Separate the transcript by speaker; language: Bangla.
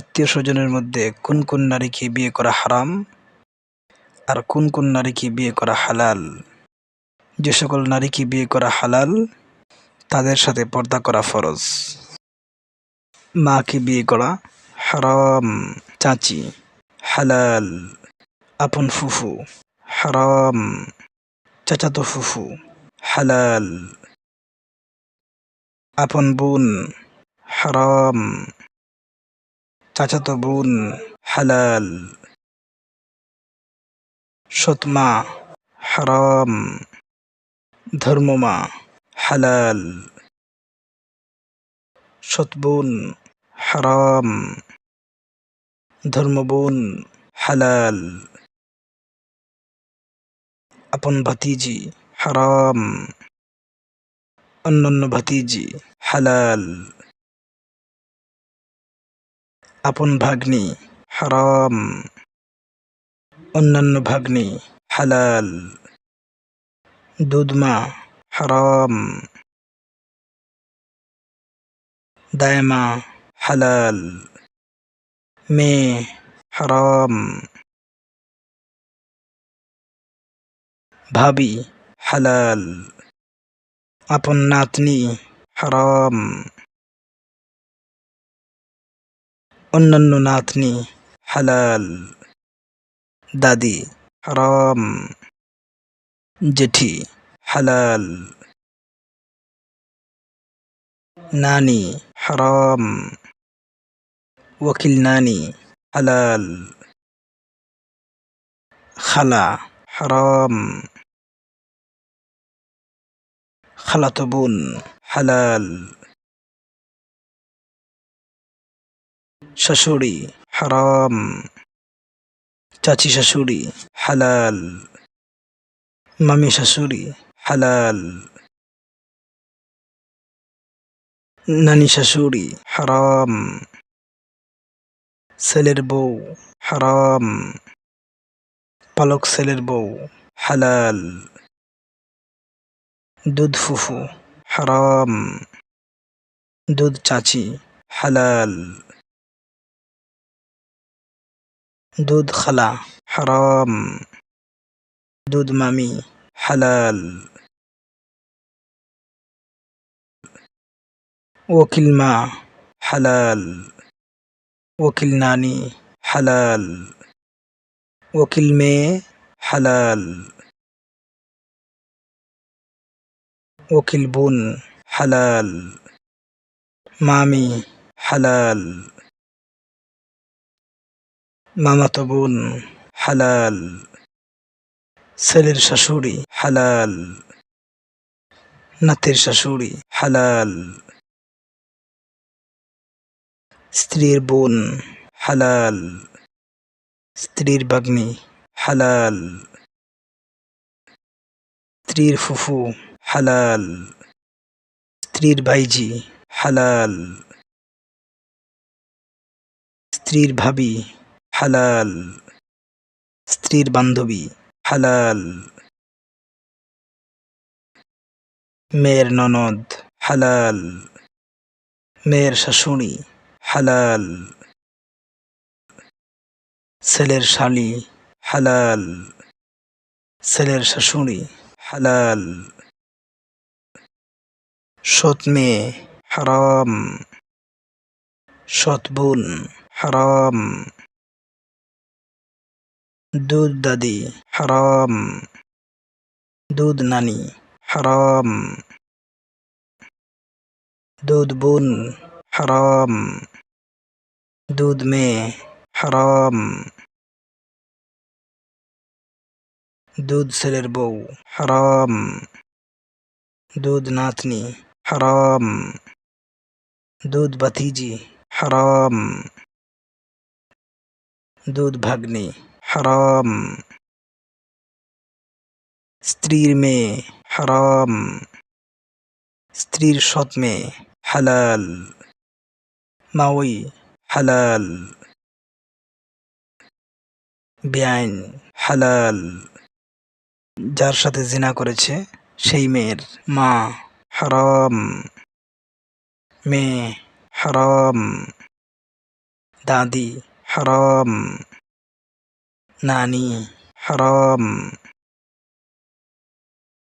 Speaker 1: আত্মীয় স্বজনের মধ্যে কোন কোন নারীকে বিয়ে করা হারাম আর কোন কোন নারীকে বিয়ে করা হালাল? যে সকল নারীকে বিয়ে করা হালাল, তাদের সাথে পর্দা করা ফরজ। মাকে বিয়ে করা হারাম। চাচি, হালাল। আপন ফুফু, হারাম। চাচাতো ফুফু, হালাল। আপন বোন, হারাম। চাচাতো বোন হালাল। সৎমা, হারাম। ধর্মমা, হালাল। সৎবোন, হারাম। ধর্মবোন, হালাল। আপন ভাতিজি, হারাম। অন্যান্য ভাতিজি, হালাল। আপন ভাগ্নি, হারাম। অন্যান্য ভাগ্নি, হালাল। দুধমা, হারাম। দায়মা, হালাল। মেয়ে, হারাম। ভাবি, হালাল। আপন নাতনি, হারাম। অন্যান্য নাতনি, হালাল। দাদি, হারাম। জেঠি, হালাল। নানি, হারাম। ওকিল নানি, হালাল। খালা, হারাম। খালাতো বোন, হালাল। শাশুড়ি, হারাম। চাচি শাশুড়ি, হালাল। মামি শাশুড়ি, হালাল। নানি শাশুড়ি, হারাম। ছেলের বউ, হারাম। পালক ছেলের বউ, হালাল। দুধ ফুফু, হারাম। দুধ চাচি, হালাল। দুধ খালা হারাম দুধ মামি হালাল ওকিল মা হালাল ওকিল নানি হালাল ওকিল মেয়ে হালাল ওকিল বোন হালাল মামি হালাল মামাতো বোন, হালাল। ছেলের শাশুড়ি, হালাল। নাতের শাশুড়ি, হালাল। স্ত্রীর বোন, হালাল। স্ত্রীর বাগ্নি হালাল। স্ত্রীর ফুফু, হালাল। স্ত্রীর ভাইজি হালাল। স্ত্রীর ভাবি হালাল। স্ত্রীর বান্ধবী, হালাল। মেয়ের ননদ, হালাল। মেয়ের শাশুড়ি, হালাল। ছেলের শালি, হালাল। ছেলের শাশুড়ি, হালাল। সৎ মেয়ে, হারাম। সৎ বোন, হারাম। দুধ দাদি, হারাম। দুধ নানি, হারাম। দুধ বোন, হারাম। দুধ মেয়ে, হারাম। দুধ ছেলের বউ, হারাম। দুধ নাতনি, হারাম। দুধ বাতিজি হারাম। দুধ ভাগ্নি হারাম। স্ত্রীর মেয়ে হারাম। স্ত্রীর সৎ মেয়ে হালাল। মাওই হালাল। বেআইন হালাল। যার সাথে জিনা করেছে সেই মেয়ের মা হারাম। মেয়ে হারাম। দাদি হারাম। নানি হারাম